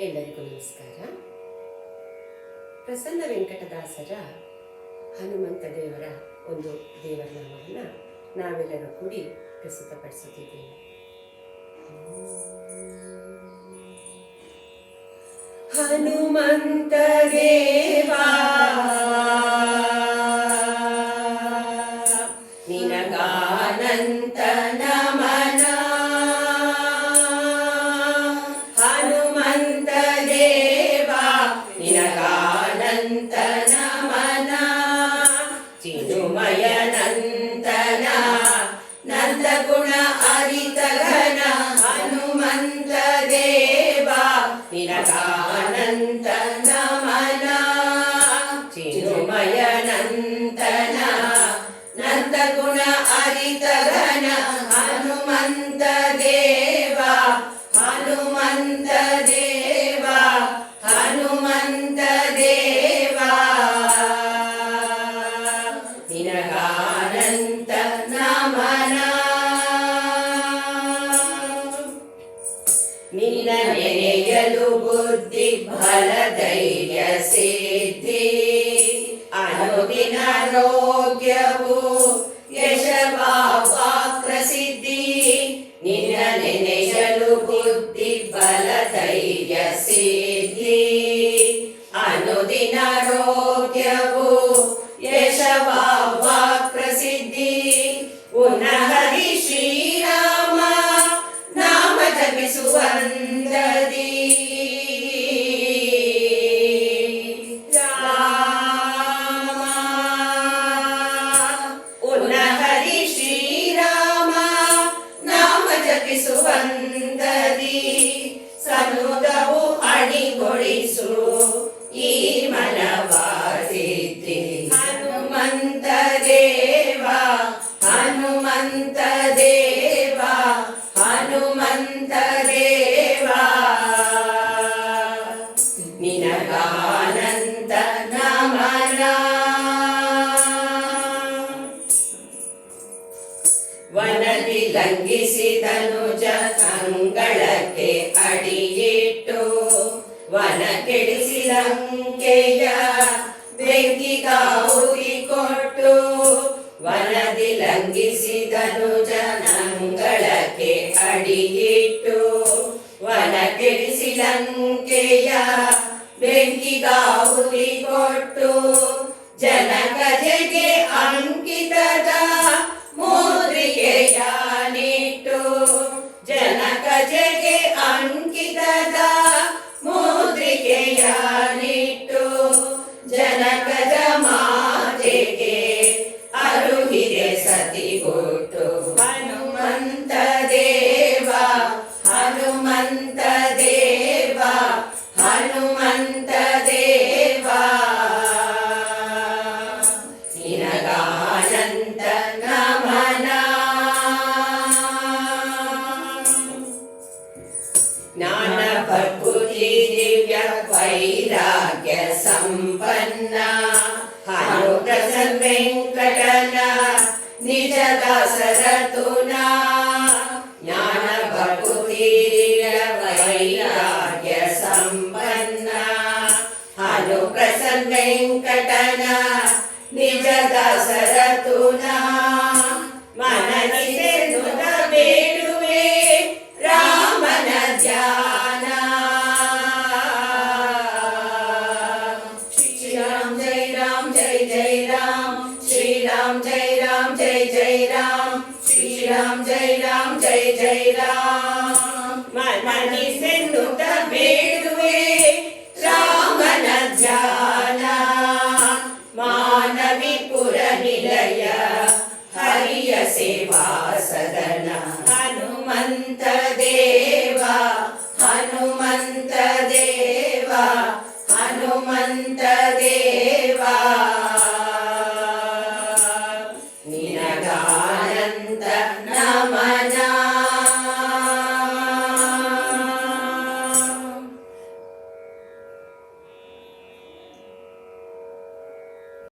ಎಲ್ಲರಿಗೂ ನಮಸ್ಕಾರ. ಪ್ರಸನ್ನ ವೆಂಕಟದಾಸರ ಹನುಮಂತ ದೇವರ ಒಂದು ದೇವರ ನಾಮವನ್ನು ನಾವೆಲ್ಲರೂ ಕೂಡಿ ಪ್ರಸ್ತುತಪಡಿಸುತ್ತಿದ್ದೇವೆ. ಹನುಮಂತ చిరుమయనంతన నందగుణ హరితగణ హనుమంత దేవా నిరకానంత నమన చిరుమయనంతన నందగుణ హరితగణ హనుమ ನಿನ್ನ ನೆನೆಯಲು ಬುದ್ಧಿ ಬಲ ಧೈರ್ಯ ಸಿದ್ಧಿ ಅನುದಿನ ಆರೋಗ್ಯವು ಯಶವಾವ ಪ್ರಸಿದ್ಧಿ ನಿನ್ನ ನೆನೆಯಲು ಬುದ್ಧಿ ಬಲ ಧೈರ್ಯ ಸಿದ್ಧಿ ಅನುದಿನ ಆರೋಗ್ಯವು ಜಪಿಸುವಂದದಿ ಸನುಗವು ಅಣಿಗೊಳಿಸು ಈ ಮನವಾದಿದ್ದಿ ಹನುಮಂತ ದೇವ ಹನುಮಂತ ದೇವ ಹನುಮಂತ ದೇವ. ನಿನಗಾನಂತ ವನದಿ ಲಂಘಿಸಿದನು ಸಂಗಳಕ್ಕೆ ಅಡಿಯಿಟ್ಟು ವನ ಕೆಡಿಸಿ ಲಂಕೆಯ ಬೆಂಕಿಗಾಹುತಿ ಕೊಟ್ಟು ವನದಿ ಲಂಘಿಸಿದನು ಜನಂಗಳಕ್ಕೆ ಅಡಿಯಿಟ್ಟು ವನ ಕೆಡಿಸಿ ಲಂಕೆಯ ಬೆಂಕಿಗಾಹುತಿ ಕೊಟ್ಟು ಜನಕ ಜಗೆ ಅಂಕಿತದ ಮುದ್ರಿಕೆಯ ನಿಟ್ಟು ಜನಕದ ಮಾತೆಗೆ ಅರುಹಿದೆ ಸತಿ ಕೊಟ್ಟು ಹನುಮಂತ ज्ञानभकुति दिव्यवैराग्यसम्पन्ना हनुप्रसन्वेङ्कटना निजदासरतुना ज्ञानभकुति दिव्यवैराग्यसम्पन्ना हनुप्रसन्वेङ्कटना निजदासरतुना मननि जय जय राम श्री राम जय राम जय जय राम श्री राम जय राम जय जय राम मनी से नुत बेड़ुए रामन ध्याना मानवी पुर निलय हरिय सेवा सदना हनुमंत देवा हनुमंत देवा हनुमंत